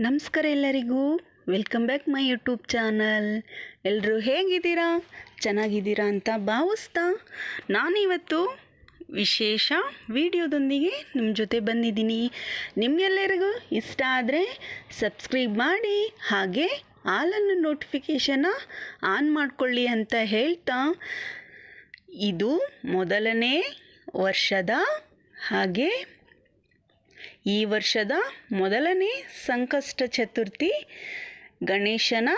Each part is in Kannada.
ನಮಸ್ಕಾರ ಎಲ್ಲರಿಗೂ. Welcome back my YouTube channel ಎಲ್ಲರೂ ಹೇಗಿದ್ದೀರಾ? ಚೆನ್ನಾಗಿದ್ದೀರಾ ಅಂತ ಭಾವಿಸ್ತಾ. ನಾನಿವತ್ತು ವಿಶೇಷ ವಿಡಿಯೋದೊಂದಿಗೆ ನಿಮ್ಮ ಜೊತೆ ಬಂದಿದ್ದೀನಿ. ನಿಮಗೆಲ್ಲರಿಗೂ ಇಷ್ಟ ಆದರೆ ಸಬ್ಸ್ಕ್ರೈಬ್ ಮಾಡಿ, ಹಾಗೆ ಆಲನ್ನು ನೋಟಿಫಿಕೇಷನ್ನ ಆನ್ ಮಾಡಿಕೊಳ್ಳಿ ಅಂತ ಹೇಳ್ತಾ. ಇದು ಮೊದಲನೇ ವರ್ಷದ ಹಾಗೆ ಈ ವರ್ಷದ ಮೊದಲನೇ ಸಂಕಷ್ಟ ಚತುರ್ಥಿ ಗಣೇಶನ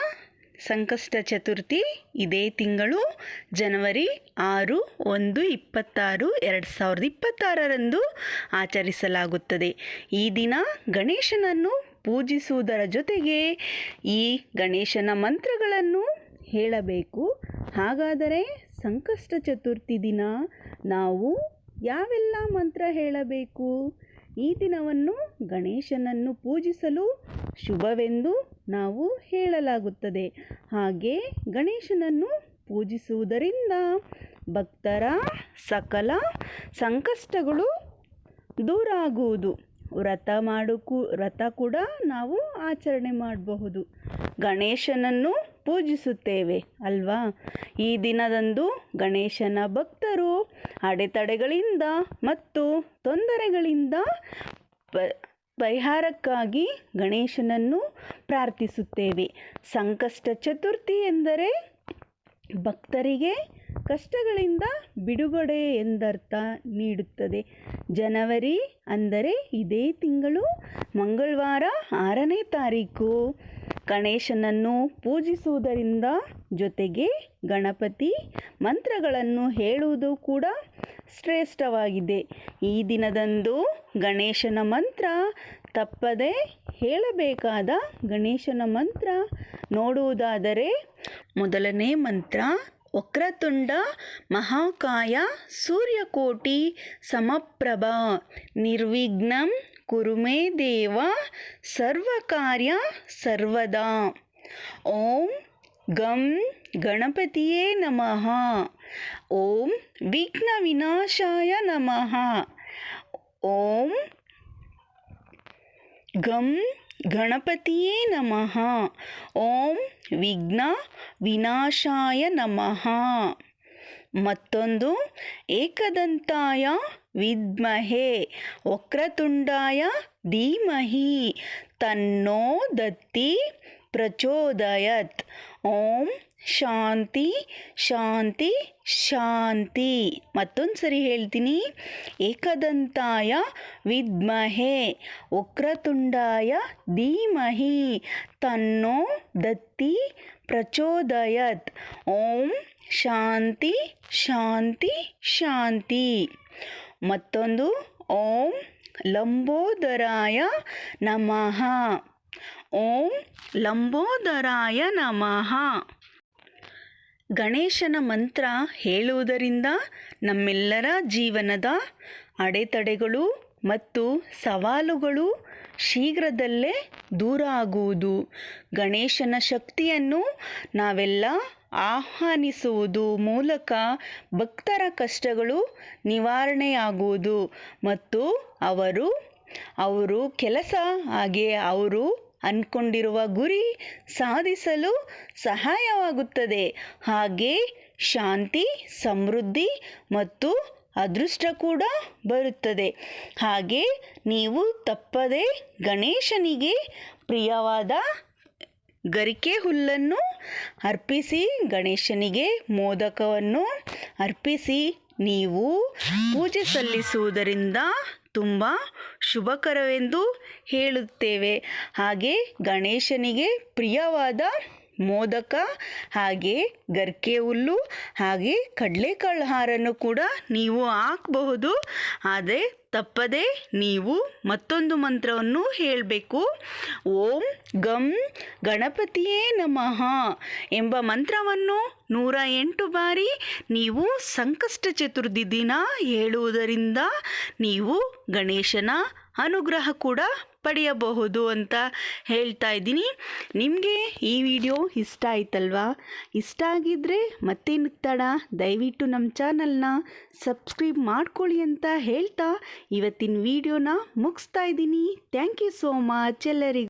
ಸಂಕಷ್ಟ ಚತುರ್ಥಿ ಇದೇ ತಿಂಗಳು ಜನವರಿ ಆರು ಒಂದು ಇಪ್ಪತ್ತಾರು ಎರಡು ಸಾವಿರದ ಇಪ್ಪತ್ತಾರರಂದು ಆಚರಿಸಲಾಗುತ್ತದೆ. ಈ ದಿನ ಗಣೇಶನನ್ನು ಪೂಜಿಸುವುದರ ಜೊತೆಗೆ ಈ ಗಣೇಶನ ಮಂತ್ರಗಳನ್ನು ಹೇಳಬೇಕು. ಹಾಗಾದರೆ ಸಂಕಷ್ಟ ಚತುರ್ಥಿ ದಿನ ನಾವು ಯಾವೆಲ್ಲ ಮಂತ್ರ ಹೇಳಬೇಕು? ಈ ದಿನವನ್ನು ಗಣೇಶನನ್ನು ಪೂಜಿಸಲು ಶುಭವೆಂದು ನಾವು ಹೇಳಲಾಗುತ್ತದೆ. ಹಾಗೆ ಗಣೇಶನನ್ನು ಪೂಜಿಸುವುದರಿಂದ ಭಕ್ತರ ಸಕಲ ಸಂಕಷ್ಟಗಳು ದೂರ ಆಗುವುದು ವ್ರತ ಮಾಡು ವ್ರತ ಕೂಡ ನಾವು ಆಚರಣೆ ಮಾಡಬಹುದು. ಗಣೇಶನನ್ನು ಪೂಜಿಸುತ್ತೇವೆ ಅಲ್ವಾ? ಈ ದಿನದಂದು ಗಣೇಶನ ಭಕ್ತರು ಅಡೆತಡೆಗಳಿಂದ ಮತ್ತು ತೊಂದರೆಗಳಿಂದ ಪರಿಹಾರಕ್ಕಾಗಿ ಗಣೇಶನನ್ನು ಪ್ರಾರ್ಥಿಸುತ್ತೇವೆ. ಸಂಕಷ್ಟ ಚತುರ್ಥಿ ಎಂದರೆ ಭಕ್ತರಿಗೆ ಕಷ್ಟಗಳಿಂದ ಬಿಡುಗಡೆ ಎಂದರ್ಥ ನೀಡುತ್ತದೆ. ಜನವರಿ ಅಂದರೆ ಇದೇ ತಿಂಗಳು, ಮಂಗಳವಾರ ಆರನೇ ತಾರೀಕು. ಗಣೇಶನನ್ನು ಪೂಜಿಸುವುದರಿಂದ ಜೊತೆಗೆ ಗಣಪತಿ ಮಂತ್ರಗಳನ್ನು ಹೇಳುವುದು ಕೂಡ ಶ್ರೇಷ್ಠವಾಗಿದೆ. ಈ ದಿನದಂದು ಗಣೇಶನ ಮಂತ್ರ ತಪ್ಪದೆ ಹೇಳಬೇಕಾದ ಗಣೇಶನ ಮಂತ್ರ ನೋಡುವುದಾದರೆ ಮೊದಲನೇ ಮಂತ್ರ, ವಕ್ರತುಂಡ, ಮಹಾಕಾಯ, ಸೂರ್ಯಕೋಟಿ, ಸಮಪ್ರಭ, ನಿರ್ವಿಘ್ನಂ ಕುರುಮೇ ದೇವ ಸರ್ವಕಾರ್ಯ ಸರ್ವದಾ ಓಂ ಗಂ ಗಣಪತಿಯೇ ನಮಃ ಓಂ ವಿಘ್ನ ವಿನಾಶಾಯ ನಮಃ ಓಂ ಗಂ ಗಣಪತಿಯೇ ನಮಃ ಓಂ ವಿಘ್ನ ವಿನಾಶಾಯ ನಮಃ ಮತ್ತೊಂದು ಏಕದಂತಾಯ ವಿದ್ಮಹೆ, ವಕ್ರತುಂಡಾಯ ಧೀಮಹಿ, ತನ್ನೋ ದತ್ತಿ ಪ್ರಚೋದಯತ್. ಓಂ ಶಾಂತಿ ಶಾಂತಿ ಶಾಂತಿ. ಮತ್ತೊಂದು ಸರಿ ಹೇಳ್ತೀನಿ. ಏಕದಂತಾಯ ವಿದ್ಮಹೆ, ವಕ್ರತುಂಡಾಯ ಧೀಮಹಿ, ತನ್ನೋ ದತ್ತಿ ಪ್ರಚೋದಯತ್. ಓಂ ಶಾಂತಿ ಶಾಂತಿ ಶಾಂತಿ. ಮತ್ತೊಂದು, ಓಂ ಲಂಬೋದರಾಯ ನಮಃ. ಓಂ ಲಂಬೋದರಾಯ ನಮಃ. ಗಣೇಶನ ಮಂತ್ರ ಹೇಳುವುದರಿಂದ ನಮ್ಮೆಲ್ಲರ ಜೀವನದ ಅಡೆತಡೆಗಳು ಮತ್ತು ಸವಾಲುಗಳು ಶೀಘ್ರದಲ್ಲೇ ದೂರ ಆಗುವುದು. ಗಣೇಶನ ಶಕ್ತಿಯನ್ನು ನಾವೆಲ್ಲ ಆಹ್ವಾನಿಸುವುದು ಮೂಲಕ ಭಕ್ತರ ಕಷ್ಟಗಳು ನಿವಾರಣೆಯಾಗುವುದು ಮತ್ತು ಅವರು ಅವರು ಕೆಲಸ ಹಾಗೆ ಅವರು ಅಂದ್ಕೊಂಡಿರುವ ಗುರಿ ಸಾಧಿಸಲು ಸಹಾಯವಾಗುತ್ತದೆ. ಹಾಗೆ ಶಾಂತಿ, ಸಮೃದ್ಧಿ ಮತ್ತು ಅದೃಷ್ಟ ಕೂಡ ಬರುತ್ತದೆ. ಹಾಗೆ ನೀವು ತಪ್ಪದೆ ಗಣೇಶನಿಗೆ ಪ್ರಿಯವಾದ ಗರಿಕೆ ಹುಲ್ಲನ್ನು ಅರ್ಪಿಸಿ ಗಣೇಶನಿಗೆ ಮೋದಕವನ್ನು ಅರ್ಪಿಸಿ ನೀವು ಪೂಜೆ ಸಲ್ಲಿಸುವುದರಿಂದ ತುಂಬ ಶುಭಕರವೆಂದು ಹೇಳುತ್ತೇವೆ. ಹಾಗೆ ಗಣೇಶನಿಗೆ ಪ್ರಿಯವಾದ ಮೋದಕ, ಹಾಗೆ ಗರ್ಕೆ ಹುಲ್ಲು ಹಾಗೆ ಕಡಲೆಕಾಳು ಹಾರನ್ನು ಕೂಡ ನೀವು ಹಾಕಬಹುದು. ಆದರೆ ತಪ್ಪದೆ ನೀವು ಮತ್ತೊಂದು ಮಂತ್ರವನ್ನು ಹೇಳಬೇಕು. ಓಂ ಗಂ ಗಣಪತಿಯೇ ನಮಃ ಎಂಬ ಮಂತ್ರವನ್ನು ನೂರ ಎಂಟು ಬಾರಿ ನೀವು ಸಂಕಷ್ಟ ಚತುರ್ಥಿ ದಿನ ಹೇಳುವುದರಿಂದ ನೀವು ಗಣೇಶನ ಅನುಗ್ರಹ ಕೂಡ ಪಡೆಯಬಹುದು ಅಂತ ಹೇಳ್ತಾ ಇದ್ದೀನಿ. ನಿಮಗೆ ಈ ವಿಡಿಯೋ ಇಷ್ಟ ಆಯ್ತಲ್ವಾ? ಇಷ್ಟ ಆಗಿದ್ದರೆ ಮತ್ತೇನು ತಡ? ದಯವಿಟ್ಟು ನಮ್ಮ ಚಾನಲ್ನ ಸಬ್ಸ್ಕ್ರೈಬ್ ಮಾಡ್ಕೊಳ್ಳಿ ಅಂತ ಹೇಳ್ತಾ ಇವತ್ತಿನ ವಿಡಿಯೋನ ಮುಗಿಸ್ತಾ ಇದ್ದೀನಿ. ಥ್ಯಾಂಕ್ ಯು ಸೋ ಮಚ್ ಎಲ್ಲರಿಗೂ.